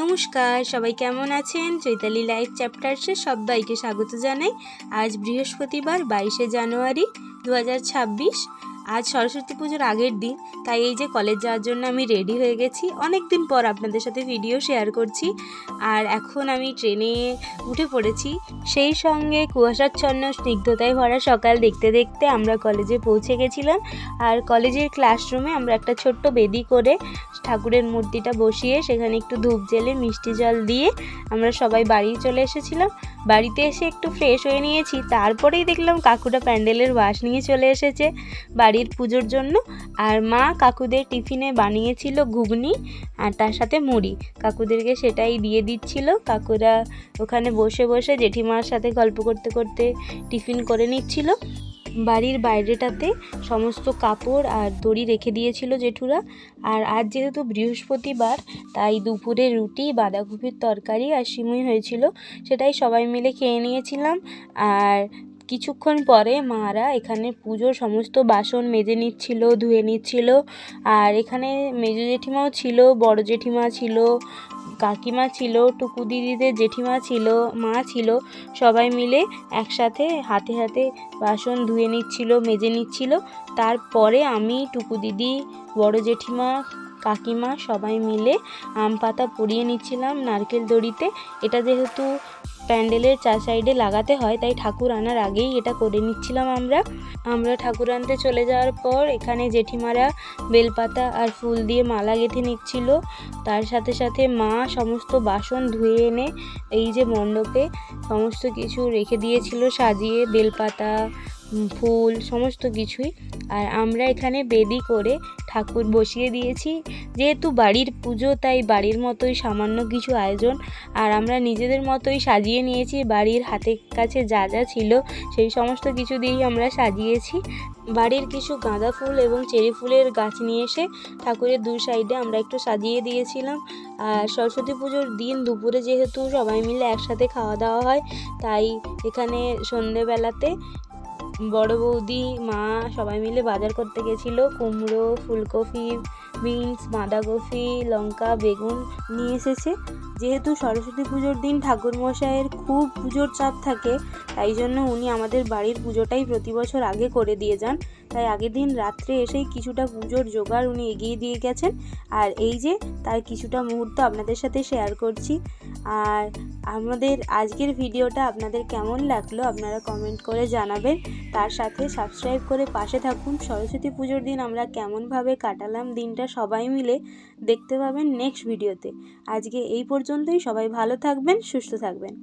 নমস্কার, সবাই কেমন আছেন? চৈতালি লাইফ চ্যাপ্টার্সে সবাইকে স্বাগত জানাই। আজ বৃহস্পতিবার বাইশে জানুয়ারি দু হাজার ছাব্বিশ। আজ সরস্বতী পুজোর আগের দিন, তাই এই যে কলেজ যাওয়ার জন্য আমি রেডি হয়ে গেছি। অনেক দিন পর আপনাদের সাথে ভিডিও শেয়ার করছি। আর এখন আমি ট্রেনে উঠে পড়েছি। সেই সঙ্গে কুয়াশাচ্ছন্ন, স্নিগ্ধতায় ভরা সকাল দেখতে দেখতে আমরা কলেজে পৌঁছে গেছিলাম। আর কলেজের ক্লাসরুমে আমরা একটা ছোট্ট বেদি করে ঠাকুরের মূর্তিটা বসিয়ে, সেখানে একটু ধূপ জেলে মিষ্টি জল দিয়ে আমরা সবাই বাড়ি চলে এসেছিলাম। বাড়িতে এসে একটু ফ্রেশ হয়ে নিয়েছি, তারপরেই দেখলাম কাকুটা প্যান্ডেলের বাস নিয়ে চলে এসেছে বাড়ির পুজোর জন্য। আর মা কাকুদের টিফিনে বানিয়েছিল ঘুগনি আর তার সাথে মুড়ি। কাকুদেরকে সেটাই দিয়ে দিচ্ছিল। কাকুরা ওখানে বসে বসে জেঠিমার সাথে গল্প করতে করতে টিফিন করে নিচ্ছিল। বাড়ির বাইরেটাতে সমস্ত কাপড় আর দড়ি রেখে দিয়েছিল জেঠুরা। আর আজ যেহেতু বৃহস্পতিবার, তাই দুপুরে রুটি, বাঁধাকপির তরকারি আর সিমুই হয়েছিল, সেটাই সবাই মিলে খেয়ে নিয়েছিলাম। আর কিছুক্ষণ পরে মারা এখানে পুজোর সমস্ত বাসন মেজে নিচ্ছিল, ধুয়ে নিচ্ছিল। আর এখানে মেজো জেঠিমাও ছিল, বড় জেঠিমা ছিল কাকিমা ছিল, টুকু দিদিদের জেঠিমা ছিল, মা ছিল, সবাই মিলে একসাথে হাতে হাতে বাসন ধুয়ে নিচ্ছিল, মেজে নিচ্ছিল। তারপরে আমি, টুকু দিদি, বড় জেঠিমা, কাকিমা সবাই মিলে আম পাতা পরিয়ে নিচ্ছিলাম নারকেল দড়িতে। এটা যেহেতু প্যান্ডেলের চার সাইডে লাগাতে হয়, তাই ঠাকুর আনার আগেই এটা করে নিচ্ছিলাম আমরা। আমরা ঠাকুর আনতে চলে যাওয়ার পর এখানে জেঠিমারা বেলপাতা আর ফুল দিয়ে মালা গেঁথে নিচ্ছিল। তার সাথে সাথে মা সমস্ত বাসন ধুয়ে এনে এই যে মণ্ডপে সমস্ত কিছু রেখে দিয়েছিল, সাজিয়ে বেলপাতা ফুল, সমস্ত কিছুই। আর আমরা এখানে বেদি করে ঠাকুর বসিয়ে দিয়েছি। যেহেতু বাড়ির পুজো, তাই বাড়ির মতোই সামান্য কিছু আয়োজন। আর আমরা নিজেদের মতোই সাজিয়ে নিয়েছি। বাড়ির হাতের কাছে যা যা ছিল, সেই সমস্ত কিছু দিয়েই আমরা সাজিয়েছি। বাড়ির কিছু গাঁদা ফুল এবং চেরি ফুলের গাছ নিয়ে এসে ঠাকুরের দু সাইডে আমরা একটু সাজিয়ে দিয়েছিলাম। আর সরস্বতী পুজোর দিন দুপুরে যেহেতু সবাই মিলে একসাথে খাওয়া দাওয়া হয়, তাই এখানে সন্ধেবেলাতে বড় বৌদি মা সবাই মিলে বাজার করতে গেছিল কুমড়ো ফুলকপি বিনস, বাঁধাকপি, লঙ্কা, বেগুন নিয়ে এসেছে। যেহেতু সরস্বতী পুজোর দিন ঠাকুরমশাইয়ের খুব পুজোর চাপ থাকে, তাই জন্য উনি আমাদের বাড়ির পুজোটাই প্রতি বছর আগে করে দিয়ে যান। তাই আগের দিন রাত্রে এসেই কিছুটা পুজোর জোগাড় উনি এগিয়ে দিয়ে গেছেন। আর এই যে, তার কিছুটা মুহূর্ত আপনাদের সাথে শেয়ার করছি। আর আমাদের আজকের ভিডিওটা আপনাদের কেমন লাগল আপনারা কমেন্ট করে জানাবেন। তার সাথে সাবস্ক্রাইব করে পাশে থাকুন। সরস্বতী পুজোর দিন আমরা কেমনভাবে কাটালাম দিনটা সবাই মিলে দেখতে পাবেন নেক্সট ভিডিওতে আজকে এই পর্যন্তই। সবাই ভালো থাকবেন সুস্থ থাকবেন।